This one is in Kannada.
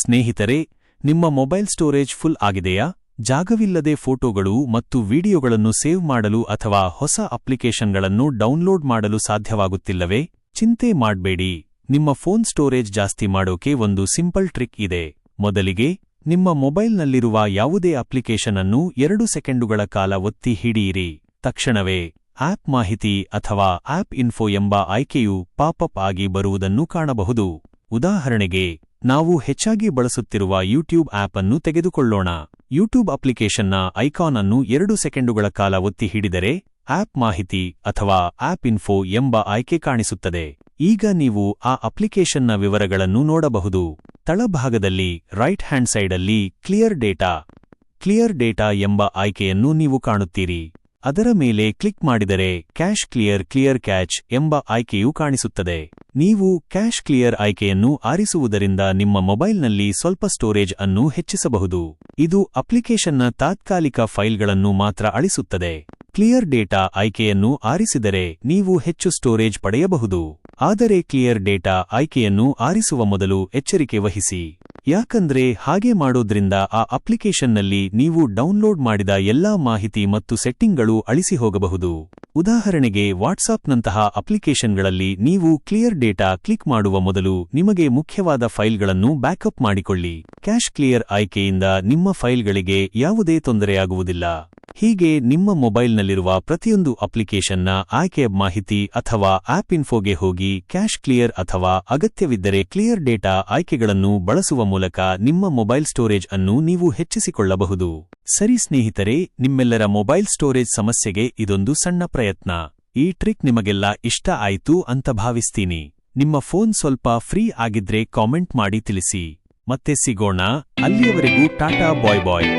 ಸ್ನೇಹಿತರೆ, ನಿಮ್ಮ ಮೊಬೈಲ್ ಸ್ಟೋರೇಜ್ ಫುಲ್ ಆಗಿದೆಯಾ? ಜಾಗವಿಲ್ಲದೆ ಫೋಟೋಗಳು ಮತ್ತು ವಿಡಿಯೋಗಳನ್ನು ಸೇವ್ ಮಾಡಲು ಅಥವಾ ಹೊಸ ಅಪ್ಲಿಕೇಶನ್ಗಳನ್ನು ಡೌನ್ಲೋಡ್ ಮಾಡಲು ಸಾಧ್ಯವಾಗುತ್ತಿಲ್ಲವೇ? ಚಿಂತೆ ಮಾಡಬೇಡಿ. ನಿಮ್ಮ ಫೋನ್ ಸ್ಟೋರೇಜ್ ಜಾಸ್ತಿ ಮಾಡೋಕೆ ಒಂದು ಸಿಂಪಲ್ ಟ್ರಿಕ್ ಇದೆ. ಮೊದಲಿಗೆ, ನಿಮ್ಮ ಮೊಬೈಲ್ನಲ್ಲಿರುವ ಯಾವುದೇ ಅಪ್ಲಿಕೇಶನ್ ಅನ್ನು ಎರಡು ಸೆಕೆಂಡುಗಳ ಕಾಲ ಒತ್ತಿ ಹಿಡಿಯಿರಿ. ತಕ್ಷಣವೇ, ಆಪ್ ಮಾಹಿತಿ ಅಥವಾ ಆಪ್ ಇನ್ಫೋ ಎಂಬ ಆಯ್ಕೆಯು ಪಾಪಪ್ ಆಗಿ ಬರುವುದನ್ನು ಕಾಣಬಹುದು. ಉದಾಹರಣೆಗೆ ನಾವು ಹೆಚ್ಚಾಗಿ ಬಳಸುತ್ತಿರುವ ಯೂಟ್ಯೂಬ್ ಆಪ್ ಅನ್ನು ತೆಗೆದುಕೊಳ್ಳೋಣ. ಯೂಟ್ಯೂಬ್ ಅಪ್ಲಿಕೇಶನ್ನ ಐಕಾನ್ ಅನ್ನು ಎರಡು ಸೆಕೆಂಡುಗಳ ಕಾಲ ಒತ್ತಿ ಹಿಡಿದರೆ ಆಪ್ ಮಾಹಿತಿ ಅಥವಾ ಆಪ್ ಇನ್ಫೋ ಎಂಬ ಆಯ್ಕೆ ಕಾಣಿಸುತ್ತದೆ. ಈಗ ನೀವು ಆ ಅಪ್ಲಿಕೇಶನ್ನ ವಿವರಗಳನ್ನು ನೋಡಬಹುದು. ತಳಭಾಗದಲ್ಲಿ ರೈಟ್ ಹ್ಯಾಂಡ್ ಸೈಡಲ್ಲಿ ಕ್ಲಿಯರ್ ಡೇಟಾ ಕ್ಲಿಯರ್ ಡೇಟಾ ಎಂಬ ಆಯ್ಕೆಯನ್ನು ನೀವು ಕಾಣುತ್ತೀರಿ. ಅದರ ಮೇಲೆ ಕ್ಲಿಕ್ ಮಾಡಿದರೆ ಕ್ಯಾಶ್ ಕ್ಲಿಯರ್ ಕ್ಲಿಯರ್ ಕ್ಯಾಚ್ ಎಂಬ ಆಯ್ಕೆಯು ಕಾಣಿಸುತ್ತದೆ. ನೀವು ಕ್ಯಾಶ್ ಕ್ಲಿಯರ್ ಆಯ್ಕೆಯನ್ನು ಆರಿಸುವುದರಿಂದ ನಿಮ್ಮ ಮೊಬೈಲ್ನಲ್ಲಿ ಸ್ವಲ್ಪ ಸ್ಟೋರೇಜ್ ಅನ್ನು ಹೆಚ್ಚಿಸಬಹುದು. ಇದು ಅಪ್ಲಿಕೇಶನ್ನ ತಾತ್ಕಾಲಿಕ ಫೈಲ್ಗಳನ್ನು ಮಾತ್ರ ಅಳಿಸುತ್ತದೆ. ಕ್ಲಿಯರ್ ಡೇಟಾ ಆಯ್ಕೆಯನ್ನು ಆರಿಸಿದರೆ ನೀವು ಹೆಚ್ಚು ಸ್ಟೋರೇಜ್ ಪಡೆಯಬಹುದು. ಆದರೆ ಕ್ಲಿಯರ್ ಡೇಟಾ ಆಯ್ಕೆಯನ್ನು ಆರಿಸುವ ಮೊದಲು ಎಚ್ಚರಿಕೆ ವಹಿಸಿ. ಯಾಕಂದ್ರೆ ಹಾಗೆ ಮಾಡೋದ್ರಿಂದ ಆ ಅಪ್ಲಿಕೇಶನ್ನಲ್ಲಿ ನೀವು ಡೌನ್ಲೋಡ್ ಮಾಡಿದ ಎಲ್ಲಾ ಮಾಹಿತಿ ಮತ್ತು ಸೆಟ್ಟಿಂಗ್ಗಳು ಅಳಿಸಿ ಹೋಗಬಹುದು ಉದಾಹರಣೆಗೆ ವಾಟ್ಸಾಪ್ನಂತಹ ಅಪ್ಲಿಕೇಶನ್ಗಳಲ್ಲಿ ನೀವು ಕ್ಲಿಯರ್ ಡೇಟಾ ಕ್ಲಿಕ್ ಮಾಡುವ ಮೊದಲು ನಿಮಗೆ ಮುಖ್ಯವಾದ ಫೈಲ್ಗಳನ್ನು ಬ್ಯಾಕಪ್ ಮಾಡಿಕೊಳ್ಳಿ. ಕ್ಯಾಶ್ ಕ್ಲಿಯರ್ ಆಯ್ಕೆಯಿಂದ ನಿಮ್ಮ ಫೈಲ್ಗಳಿಗೆ ಯಾವುದೇ ತೊಂದರೆಯಾಗುವುದಿಲ್ಲ. ಹೀಗೆ ನಿಮ್ಮ ಮೊಬೈಲ್ನಲ್ಲಿರುವ ಪ್ರತಿಯೊಂದು ಅಪ್ಲಿಕೇಶನ್ನ ಆಯ್ಕೆಯ ಮಾಹಿತಿ ಅಥವಾ ಆಪ್ ಇನ್ಫೋಗೆ ಹೋಗಿ ಕ್ಯಾಶ್ ಕ್ಲಿಯರ್ ಅಥವಾ ಅಗತ್ಯವಿದ್ದರೆ ಕ್ಲಿಯರ್ ಡೇಟಾ ಆಯ್ಕೆಗಳನ್ನು ಬಳಸುವ ಮೂಲಕ ನಿಮ್ಮ ಮೊಬೈಲ್ ಸ್ಟೋರೇಜ್ ಅನ್ನು ನೀವು ಹೆಚ್ಚಿಸಿಕೊಳ್ಳಬಹುದು. ಸರಿ ಸ್ನೇಹಿತರೆ, ನಿಮ್ಮೆಲ್ಲರ ಮೊಬೈಲ್ ಸ್ಟೋರೇಜ್ ಸಮಸ್ಯೆಗೆ ಇದೊಂದು ಸಣ್ಣ ಪ್ರಯತ್ನ. ಈ ಟ್ರಿಕ್ ನಿಮಗೆಲ್ಲ ಇಷ್ಟ ಆಯಿತು ಅಂತ ಭಾವಿಸ್ತೀನಿ. ನಿಮ್ಮ ಫೋನ್ ಸ್ವಲ್ಪ ಫ್ರೀ ಆಗಿದ್ರೆ ಕಾಮೆಂಟ್ ಮಾಡಿ ತಿಳಿಸಿ. ಮತ್ತೆ ಸಿಗೋಣ, ಅಲ್ಲಿಯವರೆಗೂ ಟಾಟಾ ಬಾಯ್ ಬಾಯ್.